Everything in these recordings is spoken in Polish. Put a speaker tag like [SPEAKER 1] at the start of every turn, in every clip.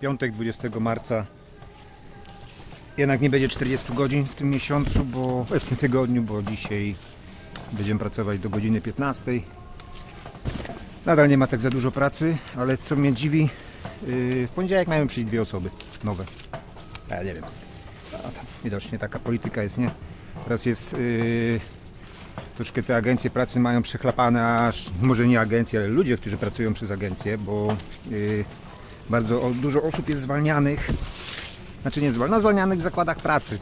[SPEAKER 1] Piątek 20 marca. Jednak nie będzie 40 godzin w tym miesiącu, bo w tym tygodniu, bo dzisiaj będziemy pracować do godziny 15. Nadal nie ma tak za dużo pracy, ale co mnie dziwi, yy, w poniedziałek mają przyjść dwie osoby nowe. Ja nie wiem. Widocznie taka polityka jest, nie? Teraz jest yy, troszkę te agencje pracy mają przechlapane, aż może nie agencje, ale ludzie, którzy pracują przez agencje, bo yy, bardzo dużo osób jest zwalnianych, znaczy nie zwalnianych, no, zwalnianych w zakładach pracy.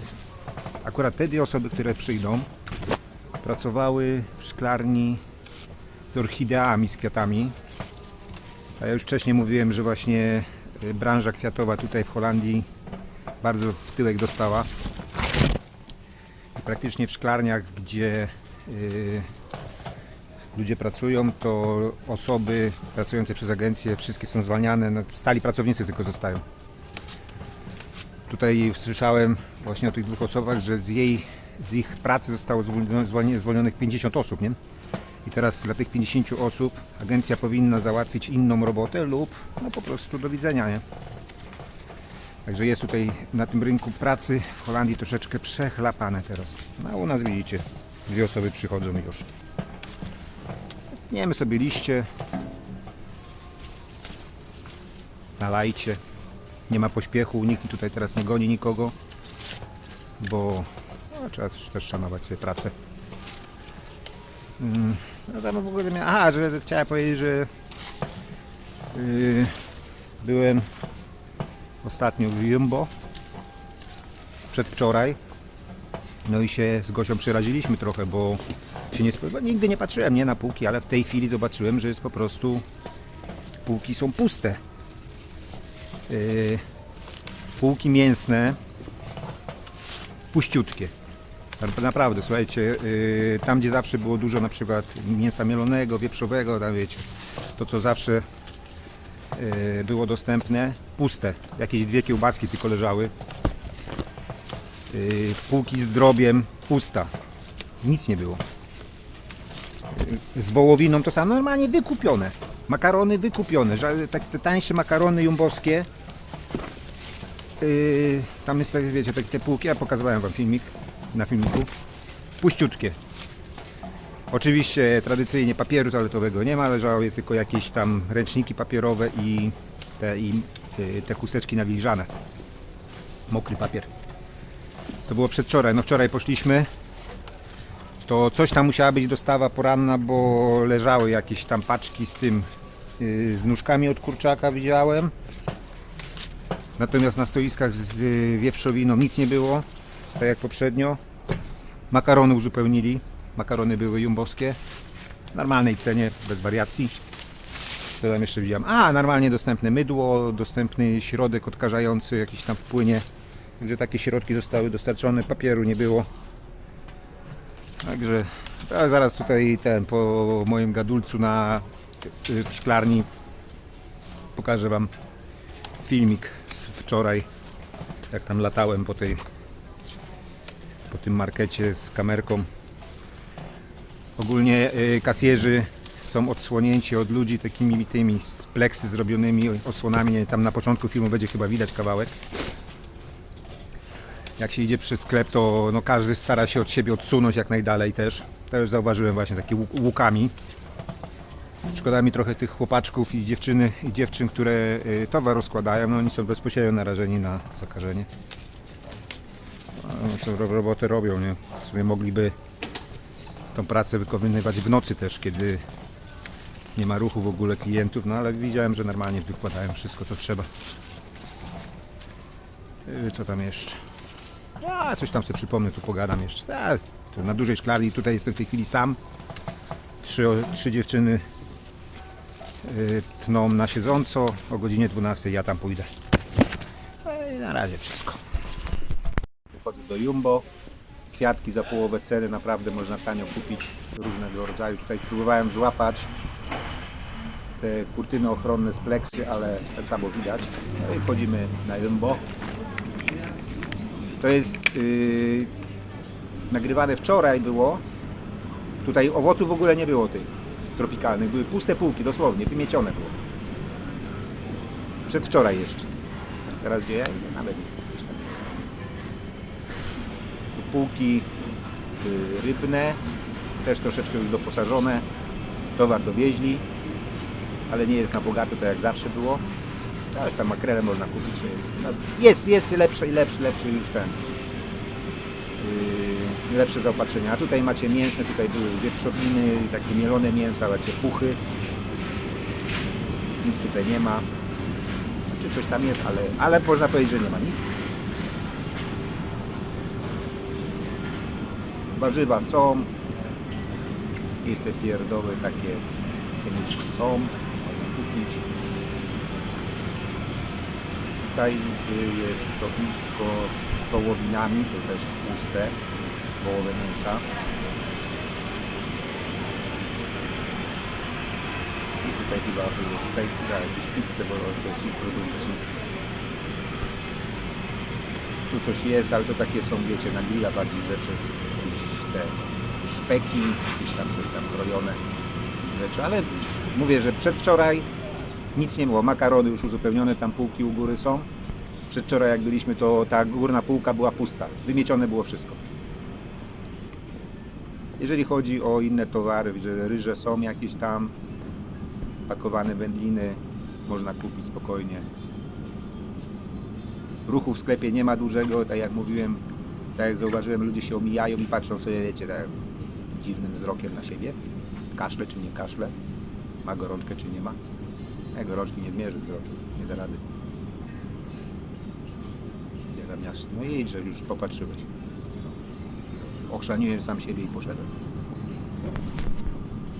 [SPEAKER 1] Akurat te dwie osoby, które przyjdą, pracowały w szklarni z orchideami, z kwiatami. A ja już wcześniej mówiłem, że właśnie y, branża kwiatowa tutaj w Holandii bardzo w tyłek dostała. I praktycznie w szklarniach, gdzie y, ludzie pracują, to osoby pracujące przez agencje wszystkie są zwalniane, no, stali pracownicy tylko zostają. Tutaj słyszałem właśnie o tych dwóch osobach, że z jej z ich pracy zostało zwolnie- zwolnionych 50 osób, nie? I teraz dla tych 50 osób agencja powinna załatwić inną robotę lub no po prostu do widzenia, nie? Także jest tutaj na tym rynku pracy w Holandii troszeczkę przechlapane teraz. No a u nas widzicie, dwie osoby przychodzą już. Tniemy sobie liście. Nalajcie. Nie ma pośpiechu, nikt tutaj teraz nie goni nikogo, bo no, trzeba też, szanować sobie pracę. Mm, No tam w ogóle miałem... Aha, że chciałem powiedzieć, że yy, byłem ostatnio w Jumbo przedwczoraj no i się z Gosią przeraziliśmy trochę, bo się nie spodziewałem. Nigdy nie patrzyłem nie na półki, ale w tej chwili zobaczyłem, że jest po prostu półki są puste. Yy, półki mięsne puściutkie. Na- Naprawdę, słuchajcie, yy, tam gdzie zawsze było dużo na przykład mięsa mielonego, wieprzowego, tam wiecie, to co zawsze yy, było dostępne, puste. Jakieś dwie kiełbaski tylko leżały. Yy, półki z drobiem, pusta. Nic nie było. Yy, z wołowiną to samo, normalnie wykupione. Makarony wykupione, tak, te tańsze makarony jumbowskie. Yy, tam jest, wiecie, takie te półki, ja pokazywałem wam filmik na filmiku. Puściutkie. Oczywiście tradycyjnie papieru toaletowego nie ma, leżały tylko jakieś tam ręczniki papierowe i te, i, y, te chusteczki nawilżane. Mokry papier. To było przedwczoraj. No wczoraj poszliśmy. To coś tam musiała być dostawa poranna, bo leżały jakieś tam paczki z tym, y, z nóżkami od kurczaka widziałem. Natomiast na stoiskach z y, wieprzowiną nic nie było, tak jak poprzednio. Makarony uzupełnili. Makarony były jumbowskie. W normalnej cenie, bez wariacji. Co tam jeszcze widziałem? A, normalnie dostępne mydło, dostępny środek odkażający jakiś tam płynie. Gdzie takie środki zostały dostarczone, papieru nie było. Także zaraz tutaj ten po moim gadulcu na y, w szklarni pokażę Wam filmik z wczoraj, jak tam latałem po tej po tym markecie z kamerką. Ogólnie y, kasjerzy są odsłonięci od ludzi takimi tymi z pleksy zrobionymi osłonami. Tam na początku filmu będzie chyba widać kawałek. Jak się idzie przez sklep, to no, każdy stara się od siebie odsunąć jak najdalej też. Już zauważyłem właśnie takie łuk- łukami. Szkoda mi trochę tych chłopaczków i dziewczyny i dziewczyn, które y, towar rozkładają. No, oni są bezpośrednio narażeni na zakażenie. No, co ro- robotę robią, nie? W sumie mogliby tą pracę wykonywać w nocy też, kiedy nie ma ruchu w ogóle klientów, no ale widziałem, że normalnie wykładają wszystko co trzeba. Yy, Co tam jeszcze? A, coś tam sobie przypomnę, tu pogadam jeszcze. A, tu na dużej szklarni, tutaj jestem w tej chwili sam. Trzy, trzy dziewczyny yy, tną na siedząco. O godzinie 12 ja tam pójdę. No i na razie wszystko. Wchodzę do Jumbo. Kwiatki za połowę ceny naprawdę można tanio kupić różnego rodzaju. Tutaj próbowałem złapać te kurtyny ochronne z pleksy, ale tak samo widać. No i wchodzimy na Jumbo. To jest yy, nagrywane wczoraj było. Tutaj owoców w ogóle nie było tych tropikalnych. Były puste półki, dosłownie, wymiecione było. Przedwczoraj jeszcze. Teraz gdzie ja idę? Nawet nie półki y, rybne, też troszeczkę już doposażone. Towar dowieźli, ale nie jest na bogato, tak jak zawsze było. Też tam makrele można kupić. No, jest, jest lepsze i lepszy, lepszy już ten. Yy, lepsze zaopatrzenia. A tutaj macie mięsne, tutaj były wieprzowiny, takie mielone mięsa, macie puchy. Nic tutaj nie ma. Czy coś tam jest, ale, ale można powiedzieć, że nie ma nic. Warzywa są. Jest te pierdoły takie chemiczne są. Można kupić. Tutaj jest stoisko z wołowinami, to też puste, wołowe mięsa. I tutaj chyba były szpejki, a jakieś pizze, ich produkcji. Tu coś jest, ale to takie są, wiecie, na grilla bardziej rzeczy, jakieś te szpeki, jakieś tam coś tam krojone rzeczy, ale mówię, że przedwczoraj nic nie było, makarony już uzupełnione, tam półki u góry są. Przedwczoraj jak byliśmy, to ta górna półka była pusta, wymiecione było wszystko. Jeżeli chodzi o inne towary, że ryże są jakieś tam, pakowane wędliny, można kupić spokojnie. Ruchu w sklepie nie ma dużego, tak jak mówiłem, tak jak zauważyłem, ludzie się omijają i patrzą sobie, wiecie, tak dziwnym wzrokiem na siebie. Kaszle czy nie kaszle, ma gorączkę czy nie ma. Ja gorączki nie zmierzy wzrokiem, nie da rady. Nie da miasta. No i że już popatrzyłeś. Ochrzaniłem sam siebie i poszedłem.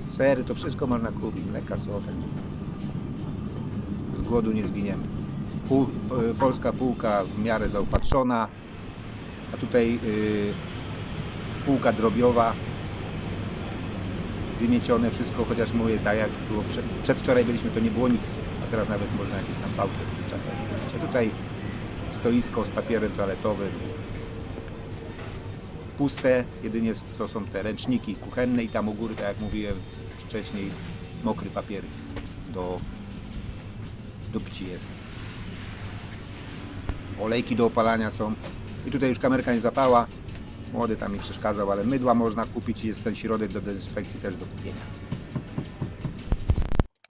[SPEAKER 1] Sery, to wszystko można kupić. Mleka, także. Z głodu nie zginiemy. Pół, po- polska półka w miarę zaopatrzona, a tutaj y, półka drobiowa. Wymiecione wszystko, chociaż mówię tak jak było przed, przedwczoraj byliśmy, to nie było nic, a teraz nawet można jakieś tam pałki czekać. A tutaj stoisko z papierem toaletowym. Puste, jedynie co są te ręczniki kuchenne i tam u góry, tak jak mówiłem wcześniej, mokry papier do, do jest. Olejki do opalania są. I tutaj już kamerka nie zapała. Młody tam mi przeszkadzał, ale mydła można kupić i jest ten środek do dezynfekcji też do kupienia.